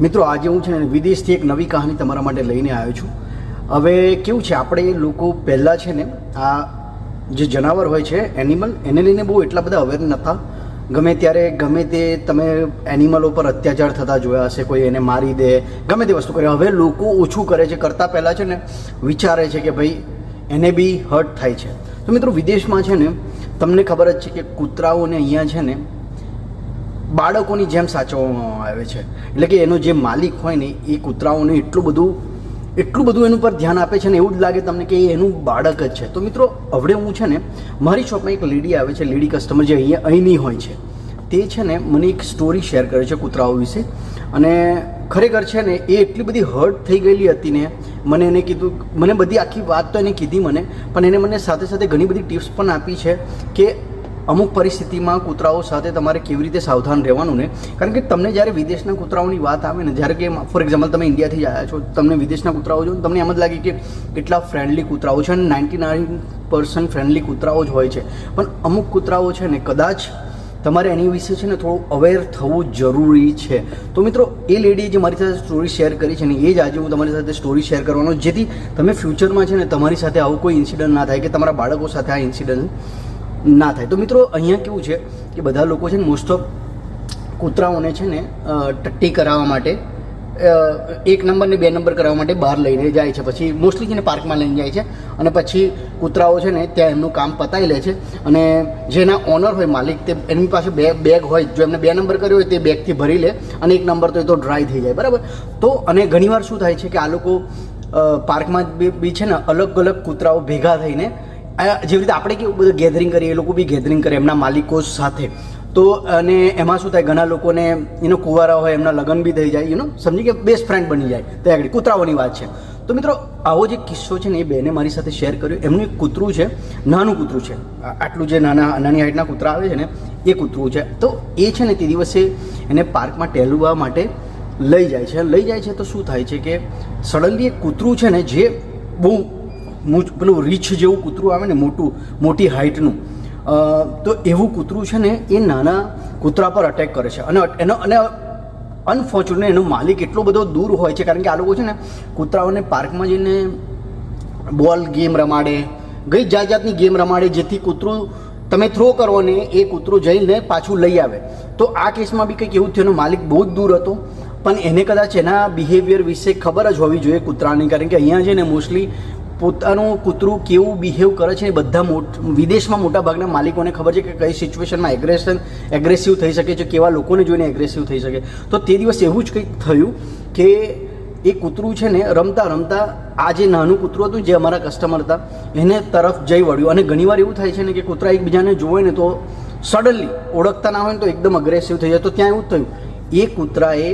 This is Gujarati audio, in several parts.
મિત્રો, આજે હું છે ને વિદેશથી એક નવી કહાની તમારા માટે લઈને આવ્યો છું. હવે કેવું છે, આપણે લોકો પહેલાં છે ને આ જે જનાવર હોય છે એનિમલ એને લઈને બહુ એટલા બધા અવેર નહોતા ગમે ત્યારે, ગમે તે તમે એનિમલો પર અત્યાચાર થતા જોયા હશે, કોઈ એને મારી દે, ગમે તે વસ્તુ કરે. હવે લોકો ઓછું કરે છે, કરતાં પહેલાં છે ને વિચારે છે કે ભાઈ એને બી હર્ટ થાય છે. તો મિત્રો, વિદેશમાં છે ને તમને ખબર જ છે કે કૂતરાઓને અહીંયા છે ને બાળકોની જેમ સાચવવામાં આવે છે. એટલે કે એનો જે માલિક હોય ને, એ કૂતરાઓને એટલું બધું એટલું બધું એનું પર ધ્યાન આપે છે ને, એવું જ લાગે તમને કે એ એનું બાળક જ છે. તો મિત્રો હવે હું છે ને, મારી શોપમાં એક લેડી આવે છે, લેડી કસ્ટમર જે અહીંયા અહીંની હોય છે. તે છે ને, મને એક સ્ટોરી શેર કરે છે કૂતરાઓ વિશે. અને ખરેખર છે ને, એ એટલી બધી હર્ટ થઈ ગયેલી હતી ને, મને એને કીધું, મને બધી આખી વાત તો એને કીધી મને, પણ એને મને સાથે સાથે ઘણી બધી ટિપ્સ પણ આપી છે કે અમુક પરિસ્થિતિમાં કૂતરાઓ સાથે તમારે કેવી રીતે સાવધાન રહેવાનું ને? કારણ કે તમને જ્યારે વિદેશના કૂતરાઓની વાત આવે ને, જ્યારે કે ફોર એક્ઝામ્પલ તમે ઇન્ડિયાથી આવ્યા છો, તમને વિદેશના કૂતરાઓ જો તમને એમ જ લાગે કે કેટલા ફ્રેન્ડલી કૂતરાઓ છે અને નાઇન્ટી નાઇન પર્સન્ટ ફ્રેન્ડલી કૂતરાઓ જ હોય છે. પણ અમુક કૂતરાઓ છે ને, કદાચ તમારે એની વિશે છે ને થોડું અવેર થવું જરૂરી છે. તો મિત્રો, એ લેડીએ જે મારી સાથે સ્ટોરી શેર કરી છે ને, એ જ આજે હું તમારી સાથે સ્ટોરી શેર કરવાનો, જેથી તમે ફ્યુચરમાં છે ને તમારી સાથે આવું કોઈ ઇન્સિડન્ટ ના થાય કે તમારા બાળકો સાથે આ ઇન્સિડન્ટ ના થાય. તો મિત્રો, અહીંયા કેવું છે કે બધા લોકો છે ને મોસ્ટ ઓફ કૂતરાઓને છે ને ટટ્ટી કરાવવા માટે એક નંબર ને બે નંબર કરાવવા માટે બહાર લઈને જાય છે. પછી મોસ્ટલી છે ને પાર્કમાં લઈને જાય છે અને પછી કૂતરાઓ છે ને ત્યાં એમનું કામ પતાવી લે છે અને જેના ઓનર હોય માલિક તે એમની પાસે બે બેગ હોય, જો એમને બે નંબર કર્યો હોય તે બેગથી ભરી લે અને એક નંબર તો એ તો ડ્રાય થઈ જાય. બરાબર? તો અને ઘણીવાર શું થાય છે કે આ લોકો પાર્કમાં બી છે ને અલગ અલગ કૂતરાઓ ભેગા થઈને જેવી રીતે આપણે કેવું બધું ગેધરિંગ કરીએ, એ લોકો બી ગેધરિંગ કરે એમના માલિકો સાથે. તો, અને એમાં શું થાય, ઘણા લોકોને એનો કુંવારા હોય, એમના લગ્ન બી થઈ જાય યુ નો સમજી કે બેસ્ટ ફ્રેન્ડ બની જાય ત્યાં આગળ કૂતરાઓની વાત છે. તો મિત્રો, આવો જે કિસ્સો છે ને એ બેને મારી સાથે શેર કર્યો. એમનું એક કૂતરું છે, નાનું કૂતરું છે. આટલું જે નાના, નાની હાઇટના કૂતરા આવે છે ને, એ કૂતરું છે. તો એ છે ને તે દિવસે એને પાર્કમાં ટહેલવા માટે લઈ જાય છે. લઈ જાય છે તો શું થાય છે કે સડનલી એક કૂતરું છે ને, જે બહુ મૂછ પેલું રીછ જેવું કૂતરું આવે ને મોટું, મોટી હાઇટનું તો એવું કૂતરું છે ને, એ નાના કૂતરા પર અટેક કરે છે. અને એનો, અને અનફોર્ચ્યુનેટ એનો માલિક એટલો બધો દૂર હોય છે, કારણ કે આ લોકો છે ને, કૂતરાઓને પાર્કમાં જઈને બોલ ગેમ રમાડે, ગઈ જાત જાતની ગેમ રમાડે, જેથી કૂતરું, તમે થ્રો કરો ને, એ કૂતરું જઈને પાછું લઈ આવે. તો આ કેસમાં બી કંઈક એવું થયું માલિક બહુ જ દૂર હતો. પણ એને કદાચ એના બિહેવિયર વિશે ખબર જ હોવી જોઈએ કૂતરાની, કારણ કે અહીંયા છે ને મોસ્ટલી પોતાનું કૂતરું કેવું બિહેવ કરે છે એ બધા વિદેશમાં મોટા ભાગના માલિકોને ખબર છે કે કઈ સિચ્યુએશનમાં એગ્રેશન એગ્રેસિવ થઈ શકે છે, કેવા લોકોને જોઈને એગ્રેસિવ થઈ શકે. તો તે દિવસ એવું જ કંઈક થયું કે એ કૂતરું છે ને રમતા રમતા આ જે નાનું કૂતરું હતું જે અમારા કસ્ટમર હતા, એને તરફ જઈ વળ્યું. અને ઘણીવાર એવું થાય છે ને કે કૂતરા એકબીજાને જોવે ને તો સડનલી ઓળખતા ના હોય ને તો એકદમ અગ્રેસિવ થઈ જાય. તો ત્યાં એવું જ થયું. એ કૂતરાએ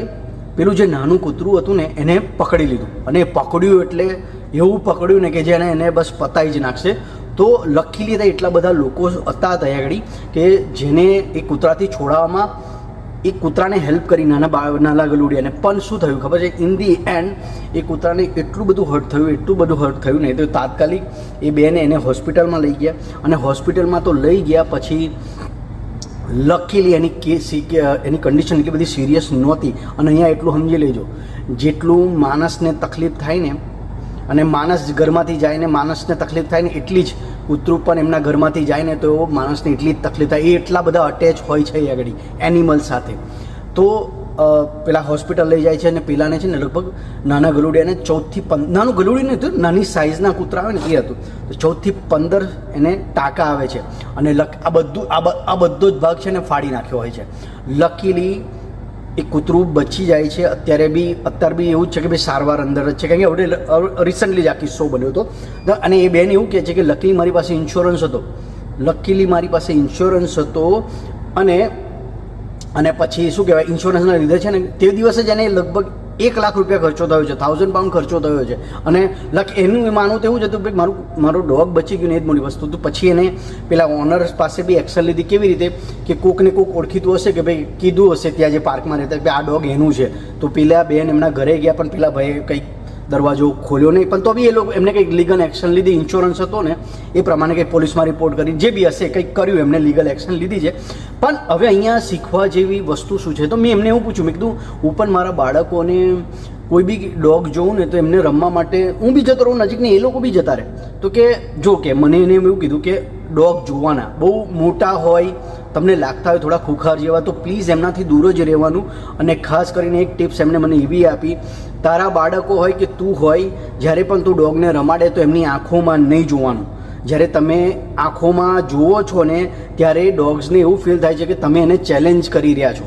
પેલું જે નાનું કૂતરું હતું ને એને પકડી લીધું. અને પકડ્યું એટલે એવું પકડ્યું ને કે જેને એને બસ પતાઈ જ નાખશે. તો લખી લીધા એટલા બધા લોકો હતા ત્યાં આગળ કે જેને એ કૂતરાથી છોડાવવામાં એ કૂતરાને હેલ્પ કરી નાના બા નાના ગલુડિયાને. પણ શું થયું ખબર છે? ઇન ધી એન્ડ એ કૂતરાને એટલું બધું હર્ટ થયું, એટલું બધું હર્ટ થયું ને તો તાત્કાલિક એ બેને એને હોસ્પિટલમાં લઈ ગયા. અને હોસ્પિટલમાં તો લઈ ગયા પછી લકીલી એની કેસ એની કન્ડિશન એટલી બધી સિરિયસ નહોતી. અને અહીંયા એટલું સમજી લેજો, જેટલું માણસને તકલીફ થાય ને અને માણસ ઘરમાંથી જાય ને માણસને તકલીફ થાય ને એટલી જ કૂતરું પણ એમના ઘરમાંથી જાય ને તો માણસને એટલી જ તકલીફ થાય. એ એટલા બધા અટેચ હોય છે એ આગળ એનિમલ સાથે. તો પેલા હોસ્પિટલ લઈ જાય છે અને પેલાને છે ને લગભગ નાના ગલુડિયાને ચૌદથી પંદર નાનું ગલુડિયું નહીં હતું, નાની સાઇઝના કૂતરા આવે ને એ હતું. તો ચૌદથી પંદર એને ટાંકા આવે છે. અને લક, આ બધું, આ બધો જ ભાગ છે ને ફાડી નાખ્યો હોય છે. લકીલી એ કૂતરું બચી જાય છે. અત્યારે બી અત્યારે બી એવું જ છે કે ભાઈ સારવાર અંદર જ છે. કારણ કે હવે રિસન્ટલી જ આ કિસ્સો બન્યો હતો. અને એ બેન એવું કહે છે કે લકીલી મારી પાસે ઇન્સ્યોરન્સ હતો. લકીલી મારી પાસે ઇન્સ્યોરન્સ હતો અને અને પછી શું કહેવાય ઇન્સ્યોરન્સના લીધે છે ને તે દિવસે જ એને લગભગ એક લાખ રૂપિયા ખર્ચો થયો છે થાઉઝન્ડ પાઉન્ડ ખર્ચો થયો છે. અને લક એનું માનવું તો એવું જ હતું કે મારું, મારો ડોગ બચી ગયું ને એ જ મોટી વસ્તુ. તો પછી એને પેલા ઓનર્સ પાસે બી એક્શન લીધી કેવી રીતે કે કોકને કોક ઓળખીતું હશે કે ભાઈ કીધું હશે ત્યાં જે પાર્કમાં રહેતા કે આ ડોગ એનું છે. તો પેલા બેન એમના ઘરે ગયા પણ પેલા ભાઈ કંઈક દરવાજો ખોલ્યો નહીં. પણ તો બી એ લોકો એમને કંઈક લીગલ એક્શન લીધી. ઇન્સ્યોરન્સ હતો ને, એ પ્રમાણે કંઈક પોલીસમાં રિપોર્ટ કરી. જે બી હશે, કંઈક કર્યું એમને લીગલ એક્શન લીધી છે. પણ હવે અહીંયા શીખવા જેવી વસ્તુ શું છે? તો મેં એમને એવું પૂછ્યું. મેં કીધું, હું પણ મારા બાળકોને કોઈ બી ડોગ જોઉં ને તો એમને રમવા માટે હું બી જતો રહું, નજીક ને એ લોકો બી જતા રહે. તો કે, જો કે, મને એને એવું કીધું કે ડોગ જોવાના, બહુ મોટા હોય તમને લાગતા હોય થોડા ખુખાર જેવા, તો પ્લીઝ એમનાથી દૂર જ રહેવાનું. અને ખાસ કરીને એક ટિપ્સ એમને મને એવી આપી, તારા બાળકો હોય કે તું હોય, જ્યારે પણ તું ડોગને રમાડે તો એમની આંખોમાં નહીં જોવાનું. જ્યારે તમે આંખોમાં જુઓ છો ને, ત્યારે ડોગ્સને એવું ફીલ થાય છે કે તમે એને ચેલેન્જ કરી રહ્યા છો.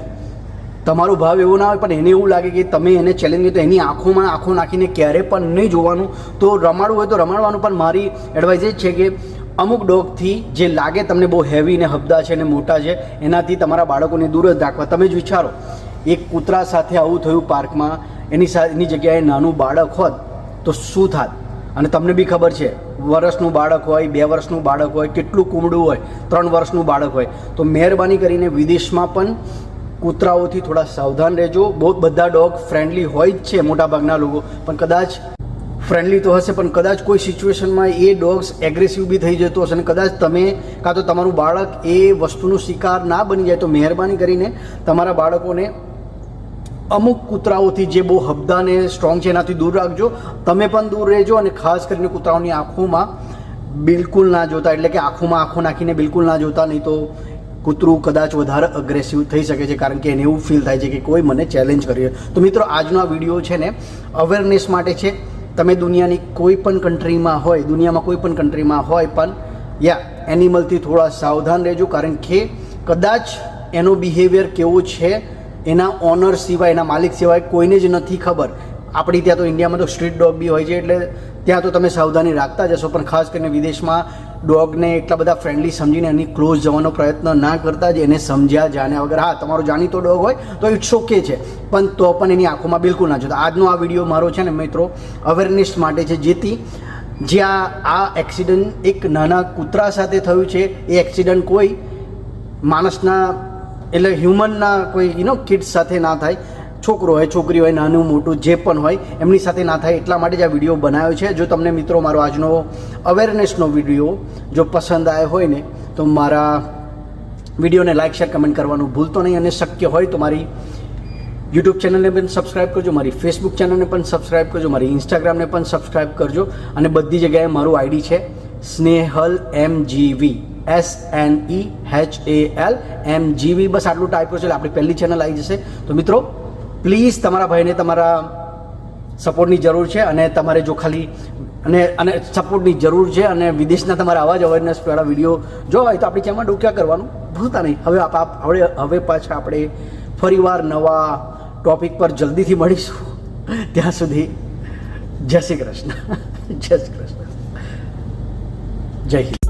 તમારો ભાવ એવો ના હોય, પણ એને એવું લાગે કે તમે એને ચેલેન્જ કરી, તો એની આંખોમાં આંખો નાખીને ક્યારે પણ નહીં જોવાનું. તો રમાડવું હોય તો રમાડવાનું, પણ મારી એડવાઇસ એ છે કે અમુક ડોગથી જે લાગે તમને બહુ હેવી ને હબદા છે ને મોટા છે, એનાથી તમારા બાળકોને દૂર જ રાખવા. તમે જ વિચારો, એક કૂતરા સાથે આવું થયું પાર્કમાં, એની એની જગ્યાએ નાનું બાળક હોત, તો શું થાત? અને તમને બી ખબર છે, વર્ષનું બાળક હોય, બે વર્ષનું બાળક હોય, કેટલું કુમડું હોય, ત્રણ વર્ષનું બાળક હોય. તો મહેરબાની કરીને વિદેશમાં પણ કૂતરાઓથી થોડા સાવધાન રહેજો. બહુ, બધા ડોગ ફ્રેન્ડલી હોય જ છે, મોટાભાગના લોકો. પણ કદાચ ફ્રેન્ડલી તો હશે, પણ કદાચ કોઈ સિચ્યુએશનમાં એ ડોગ્સ એગ્રેસિવ બી થઈ જતો હશે અને કદાચ તમે કાં તો તમારું બાળક એ વસ્તુનો શિકાર ના બની જાય તો મહેરબાની કરીને તમારા બાળકોને અમુક કૂતરાઓથી જે બહુ હબદા ને સ્ટ્રોંગ છે એનાથી દૂર રાખજો. તમે પણ દૂર રહેજો અને ખાસ કરીને કૂતરાઓની આંખોમાં બિલકુલ ના જોતા, એટલે કે આંખોમાં આંખો નાખીને બિલકુલ ના જોતા, નહીં તો કૂતરું કદાચ વધારે અગ્રેસિવ થઈ શકે છે, કારણ કે એને એવું ફીલ થાય છે કે કોઈ મને ચેલેન્જ કરી તો મિત્રો, આજનો આ વીડિયો છે ને અવેરનેસ માટે છે. તમે દુનિયાની કોઈ પણ કન્ટ્રીમાં હોય, દુનિયામાં કોઈ પણ કન્ટ્રીમાં હોય પણ યા એનિમલથી થોડા સાવધાન રહેજો કારણ કે કદાચ એનો બિહેવિયર કેવો છે, એના ઓનર સિવાય, એના માલિક સિવાય કોઈને જ નથી ખબર. આપણી ત્યાં તો ઇન્ડિયામાં તો સ્ટ્રીટ ડોગ બી હોય છે એટલે ત્યાં તો તમે સાવધાની રાખતા જશો પણ ખાસ કરીને વિદેશમાં ડોગને એટલા બધા ફ્રેન્ડલી સમજીને એની ક્લોઝ જવાનો પ્રયત્ન ના કરતા જ એને સમજ્યા, જાણ્યા વગર, હા, તમારો જાણીતો ડોગ હોય તો ઇટ્સ ઓકે છે. પણ તો પણ એની આંખોમાં બિલકુલ ના જોતા. આજનો આ વીડિયો મારો છે ને મિત્રો અવેરનેસ માટે છે, જેથી જ્યાં આ એક્સિડન્ટ એક નાના કૂતરા સાથે થયું છે, એ એક્સિડન્ટ કોઈ માણસના, એટલે હ્યુમનના કોઈ યુનો કિડ્સ સાથે ના થાય. છોકરો હોય, છોકરી હોય, નાનું, મોટું, જે પણ હોય, એમની સાથે ના થાય એટલા માટે જ આ વીડિયો બનાવ્યો છે. જો તમને મિત્રો મારો આજનો અવેરનેસનો વીડિયો જો પસંદ આવ્યો હોય ને, તો મારા વિડીયોને લાઇક શેર કમેન્ટ કરવાનું ભૂલતો નહીં અને શક્ય હોય તો મારી યુટ્યુબ ચેનલને પણ સબસ્ક્રાઇબ કરજો, મારી ફેસબુક ચેનલને પણ સબસ્ક્રાઇબ કરજો, મારી ઇન્સ્ટાગ્રામને પણ સબસ્ક્રાઇબ કરજો અને બધી જગ્યાએ મારું આઈડી છે Snehal M G V S N E H A L M G V બસ આટલું ટાઈપ કરશો એટલે આપણી પહેલી ચેનલ આવી જશે. તો મિત્રો પ્લીઝ તમારા ભાઈને તમારા સપોર્ટની જરૂર છે અને તમારે જો ખાલી અને અને સપોર્ટની જરૂર છે અને વિદેશના તમારા અવાજ અવેરનેસ વાળા વીડિયો જો હોય તો આપણી ચેનલમાં ડોક્યા કરવાનું ભૂલતા નહીં. હવે આપ- હવે હવે પાછા આપણે ફરીવાર નવા ટોપિક પર જલ્દીથી મળીશું. ત્યાં સુધી જય શ્રી કૃષ્ણ. જય શ્રી કૃષ્ણ. જય હિન્દ.